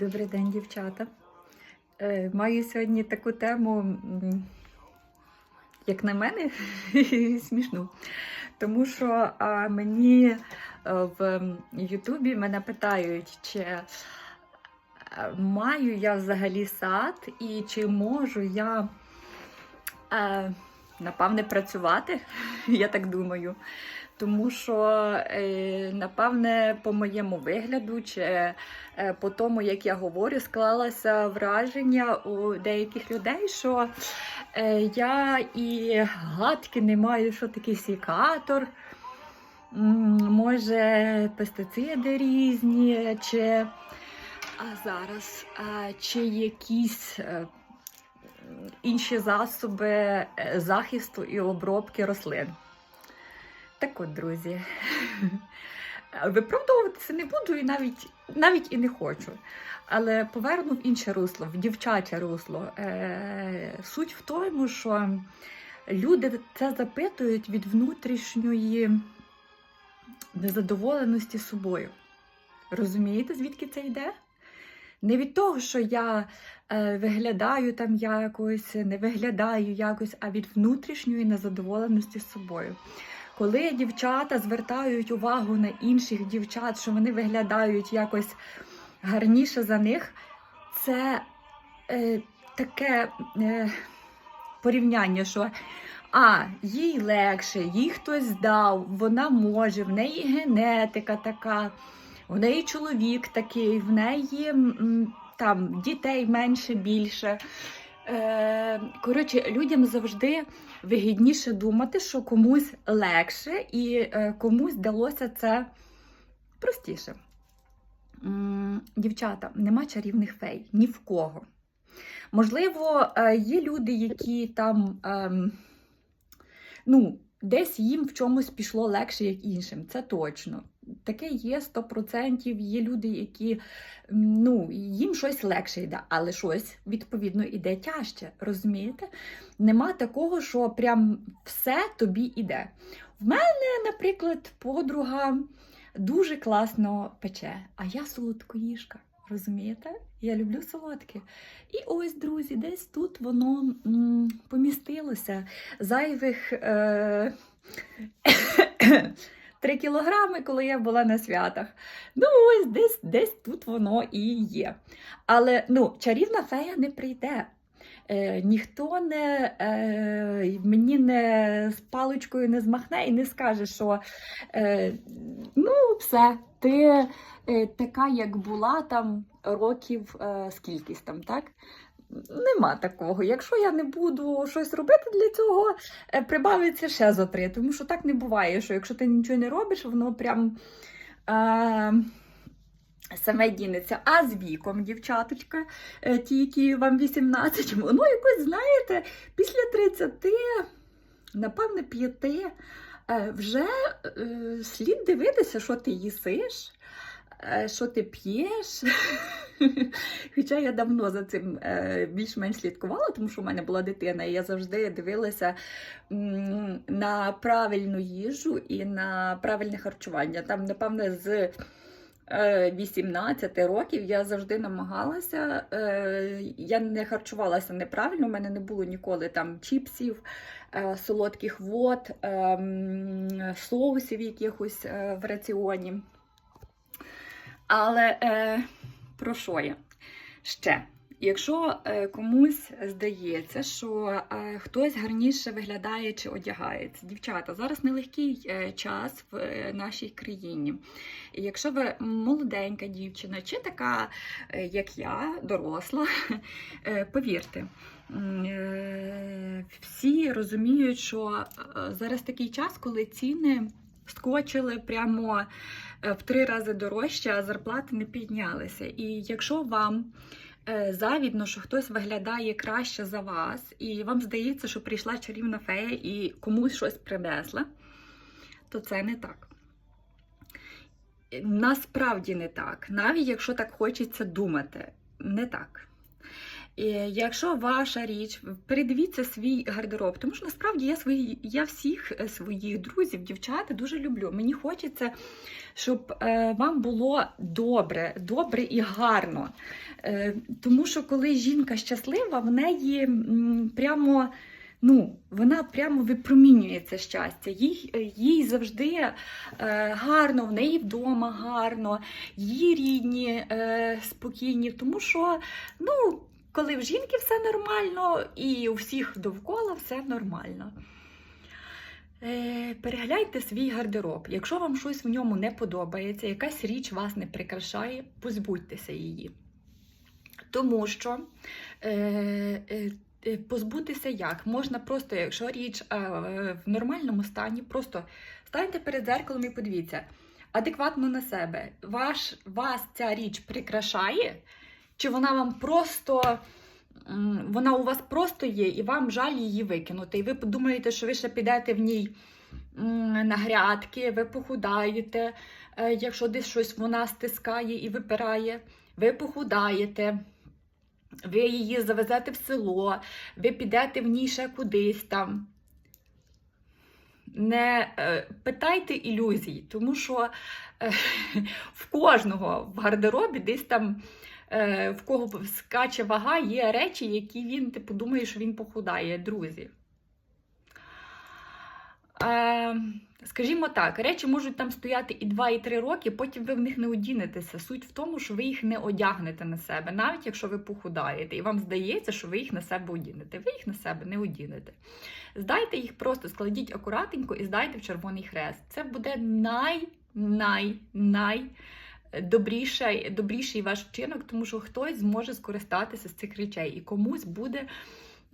Добрий день, дівчата. Е, Маю сьогодні таку тему, як на мене, смішну. Тому що мені е, в Ютубі мене питають, чи е, маю я взагалі сад і чи можу я, напевне, працювати, я так думаю. Тому що, е, напевне, по моєму вигляду, чи е, по тому, як я говорю, склалося враження у деяких людей, що е, я і гадки не маю, що таке сікатор, може, пестициди різні, чи а зараз, чи якісь. Інші засоби е, захисту і обробки рослин. Так от, друзі, виправдовуватися не буду і навіть, навіть і не хочу. Але поверну в інше русло, в дівчаче русло. Е, суть в тому, що люди це запитують від внутрішньої незадоволеності собою. Розумієте, звідки це йде? Не від того, що я е, виглядаю там якось, не виглядаю якось, а від внутрішньої незадоволеності з собою. Коли дівчата звертають увагу на інших дівчат, що вони виглядають якось гарніше за них, це е, таке е, порівняння, що а, їй легше, їй хтось дав, вона може, в неї генетика така, в неї чоловік такий, в неї там дітей менше більше. Е, коротше, людям завжди вигідніше думати, що комусь легше і е, комусь вдалося це простіше. Дівчата, нема чарівних фей ні в кого. Можливо, е, є люди, які там ем, ну, десь їм в чомусь пішло легше, як іншим. Це точно. Таке є 100%. Є люди, які ну, їм щось легше йде, але щось відповідно іде тяжче. Розумієте? Нема такого, що прям все тобі іде. В мене, наприклад, подруга дуже класно пече, а я солодкоїжка. Розумієте? Я люблю солодке. І ось, друзі, десь тут воно м, помістилося. Зайвих е- 3 кілограми, коли я була на святах. Ну, ось десь, десь тут воно і є. Але ну, чарівна фея не прийде. Е, ніхто не е, мені не з паличкою не змахне і не скаже, що е, ну, все, ти е, така, як була там років е, скількись там, так? Нема такого. Якщо я не буду щось робити для цього, е, прибавиться ще за три. Тому що так не буває, що якщо ти нічого не робиш, воно прям. Е, Саме дінеться, а з віком, дівчаточка, е, ті, які вам 18, воно якось, знаєте, після 30, напевне, 5, е, вже е, слід дивитися, що ти їсиш, що ти п'єш. Хоча я давно за цим е, більш-менш слідкувала, тому що в мене була дитина, і я завжди дивилася на правильну їжу і на правильне харчування. Там, напевне, з е, 18 років я завжди намагалася. е, Я не харчувалася неправильно, у мене не було ніколи там чіпсів, е, солодких вод, е, соусів якихось е, в раціоні. Але е, про що я? Ще. Якщо е, комусь здається, що е, хтось гарніше виглядає чи одягається, дівчата, зараз нелегкий е, час в нашій країні. І якщо ви молоденька дівчина, чи така, як я, доросла, повірте, всі розуміють, що зараз такий час, коли ціни скочили прямо в три рази дорожче, а зарплати не піднялися. І якщо вам е, завідно, що хтось виглядає краще за вас, і вам здається, що прийшла чарівна фея і комусь щось принесла, то це не так. Насправді не так, навіть якщо так хочеться думати, не так. І якщо ваша річ, передивіться свій гардероб, тому що насправді я свої, я всіх е, своїх друзів, дівчат дуже люблю. Мені хочеться, щоб е, вам було добре, добре і гарно. Е, тому що коли жінка щаслива, в неї прямо. Ну, вона прямо випромінює це щастя. Їй, е, їй завжди е, гарно, в неї вдома гарно, її рідні е, спокійні, тому що ну, коли в жінки все нормально і у всіх довкола все нормально. Е, перегляньте свій гардероб. Якщо вам щось в ньому не подобається, якась річ вас не прикрашає, позбудьтеся її. Тому що е, е, позбутися як? Можна просто, якщо річ в нормальному стані, просто станьте перед зеркалом і подивіться адекватно на себе. Ваш, вас ця річ прикрашає, чи вона вам просто. Вона у вас просто є, і вам жаль її викинути. І ви подумаєте, що ви ще підете в ній на грядки, ви похудаєте, е, якщо десь щось вона стискає і випирає, ви похудаєте, ви її завезете в село, ви підете в ній ще кудись там. Не е, питайте ілюзій, тому що е, в кожного в гардеробі десь там в кого скаче вага, є речі, які він типу, думає, що він похудає, друзі. Е, скажімо так, речі можуть там стояти і 2, і 3 роки, потім ви в них не одінетеся. Суть в тому, що ви їх не одягнете на себе, навіть якщо ви похудаєте, і вам здається, що ви їх на себе одінете. Ви їх на себе не одінете. Здайте їх просто, складіть акуратненько і здайте в Червоний Хрест. Це буде най, най, най добріший, добріший ваш вчинок, тому що хтось зможе скористатися з цих речей, і комусь буде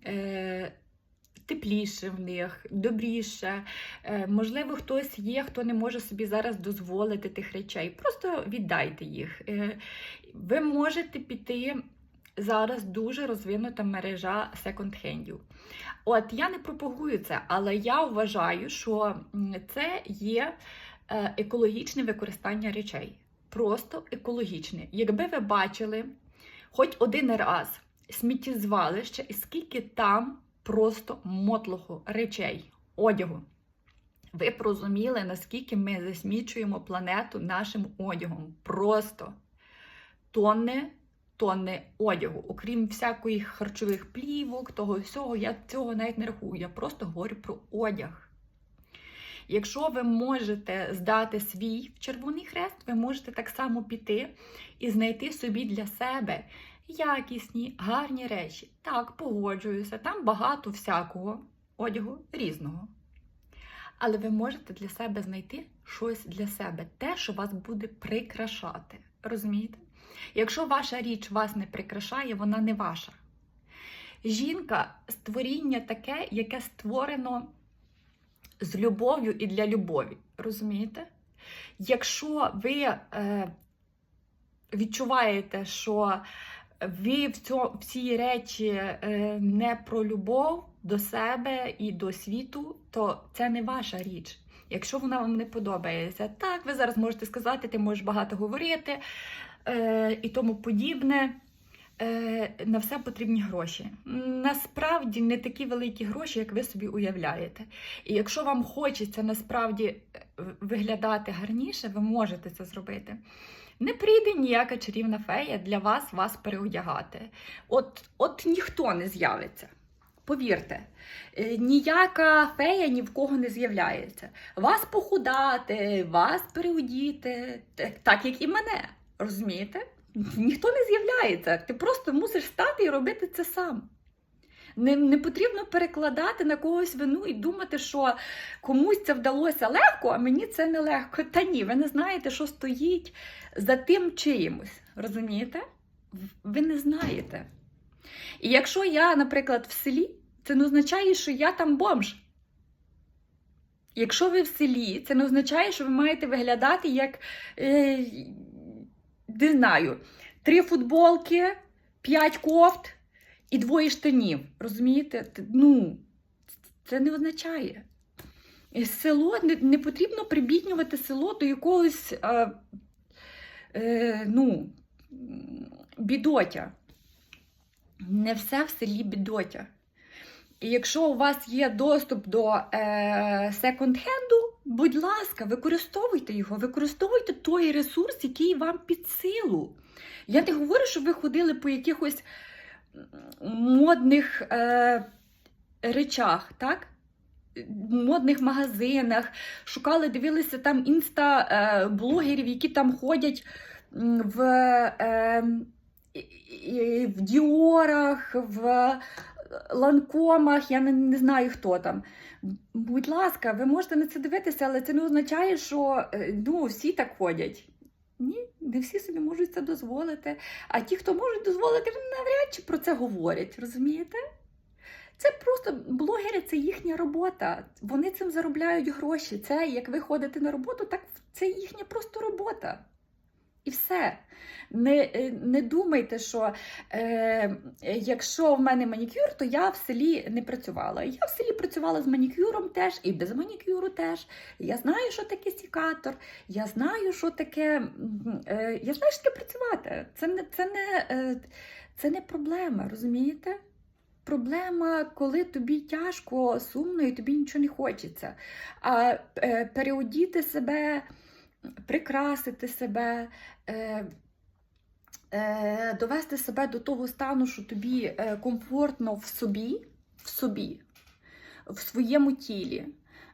е, тепліше в них, добріше. Е, можливо, хтось є, хто не може собі зараз дозволити тих речей. Просто віддайте їх. Е, ви можете піти. Зараз дуже розвинута мережа секонд-хендів. От я не пропагую це, але я вважаю, що це є е, екологічне використання речей. Просто екологічне. Якби ви бачили хоч один раз сміттєзвалище, і скільки там просто мотлоху речей, одягу. Ви б розуміли, наскільки ми засмічуємо планету нашим одягом. Просто тонни, тонни одягу. Окрім всякої харчових плівок, того всього, я цього навіть не рахую. Я просто говорю про одяг. Якщо ви можете здати свій Червоний Хрест, ви можете так само піти і знайти собі для себе якісні, гарні речі. Так, погоджуюся, там багато всякого одягу різного. Але ви можете для себе знайти щось для себе, те, що вас буде прикрашати. Розумієте? Якщо ваша річ вас не прикрашає, вона не ваша. Жінка створіння таке, яке створено з любов'ю і для любові. Розумієте? Якщо ви е, відчуваєте, що ви в, цьо, в цій речі е, не про любов до себе і до світу, то це не ваша річ. Якщо вона вам не подобається, так, ви зараз можете сказати, ти можеш багато говорити е, і тому подібне. Е, на все потрібні гроші. Насправді не такі великі гроші, як ви собі уявляєте. І якщо вам хочеться насправді е, виглядати гарніше, ви можете це зробити. Не прийде ніяка чарівна фея для вас вас переодягати. От, От ніхто не з'явиться. Повірте, е, ніяка фея ні в кого не з'являється. Вас похудати, вас переодіти, так як і мене. Розумієте? Ніхто не з'являється. Ти просто мусиш стати і робити це сам. Не, не потрібно перекладати на когось вину і думати, що комусь це вдалося легко, а мені це не легко. Та ні, ви не знаєте, що стоїть за тим чиїмось. Розумієте? Ви не знаєте. І якщо я, наприклад, в селі, це не означає, що я там бомж. Якщо ви в селі, це не означає, що ви маєте виглядати як. Е, не знаю, три футболки, п'ять кофт і двоє штанів. Розумієте? Ну, це не означає. Село не, не потрібно прибіднювати село до якогось е, е, ну, бідотя. не все в селі бідотя. І якщо у вас є доступ до е, секонд-хенду, будь ласка, використовуйте його, використовуйте той ресурс, який вам під силу. Я не говорю, щоб ви ходили по якихось модних е, речах, так? модних магазинах, шукали, дивилися там інста-блогерів, які там ходять в, е, в Діорах, в ланкомах, я не, не знаю хто там. Будь ласка, ви можете на це дивитися, але це не означає, що е, ну, всі так ходять. Ні, не всі собі можуть це дозволити. А ті, хто можуть дозволити, навряд чи про це говорять, розумієте? Це просто блогери, це їхня робота. Вони цим заробляють гроші. Це як ви ходите на роботу, так це їхня просто робота. І все. Не, е, не думайте, що е, якщо в мене манікюр, то я в селі не працювала. Я в селі працювала з манікюром теж і без манікюру теж. Я знаю, що таке сікатор, я знаю, що таке. Е, я знаю, що таке працювати. Це не, це не, е, це не проблема, розумієте? Проблема, коли тобі тяжко, сумно і тобі нічого не хочеться. А е, переодіти себе, прикрасити себе, довести себе до того стану, що тобі е, комфортно в собі, в собі, в своєму тілі.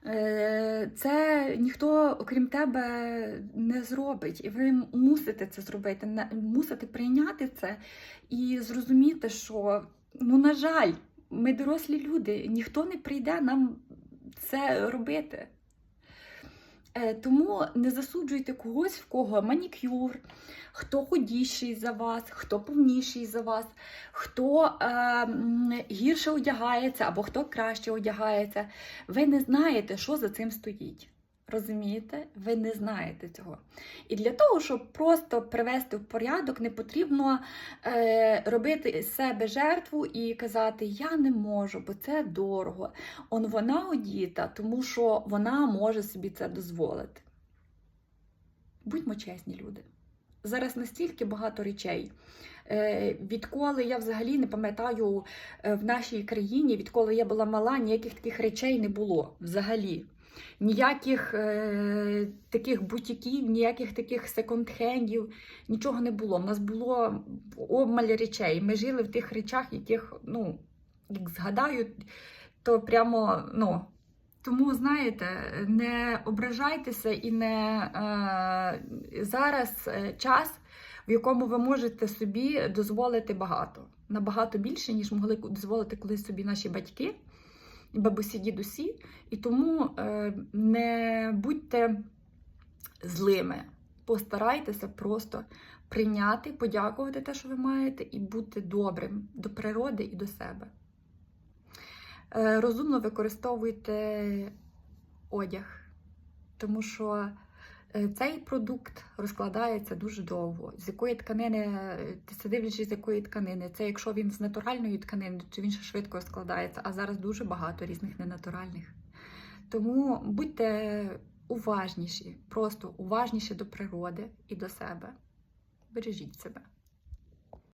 Е, Це ніхто, окрім тебе, не зробить. І ви мусите це зробити, мусите прийняти це і зрозуміти, що, ну, на жаль, ми дорослі люди, ніхто не прийде нам це робити. Е, Тому не засуджуйте когось, в кого манікюр, хто худіший за вас, хто повніший за вас, хто е, гірше одягається або хто краще одягається. Ви не знаєте, що за цим стоїть. Розумієте? Ви не знаєте цього. І для того, щоб просто привести в порядок, не потрібно е, робити з себе жертву і казати Я не можу, бо це дорого. Он вона одіта, тому що вона може собі це дозволити. Будьмо чесні, люди. Зараз настільки багато речей. Е, Відколи я взагалі не пам'ятаю е, в нашій країні, відколи я була мала, ніяких таких речей не було взагалі. Ніяких е, таких бутіків, ніяких таких секонд-хендів, нічого не було. У нас було обмаль речей. Ми жили в тих речах, яких, ну, як згадаю, то прямо, ну. Тому, знаєте, не ображайтеся і не е, зараз е, час, в якому ви можете собі дозволити багато. Набагато більше, ніж могли дозволити колись собі наші батьки, бабусі, дідусі. І тому е, не будьте злими. Постарайтеся просто прийняти, подякувати те, що ви маєте, і бути добрим до природи і до себе. Е, Розумно використовуйте одяг, тому що цей продукт розкладається дуже довго. З якої тканини, ти дивлячись, з якої тканини. Це якщо він з натуральної тканини, то він ще швидко розкладається, а зараз дуже багато різних ненатуральних. Тому будьте уважніші, просто уважніші до природи і до себе. Бережіть себе.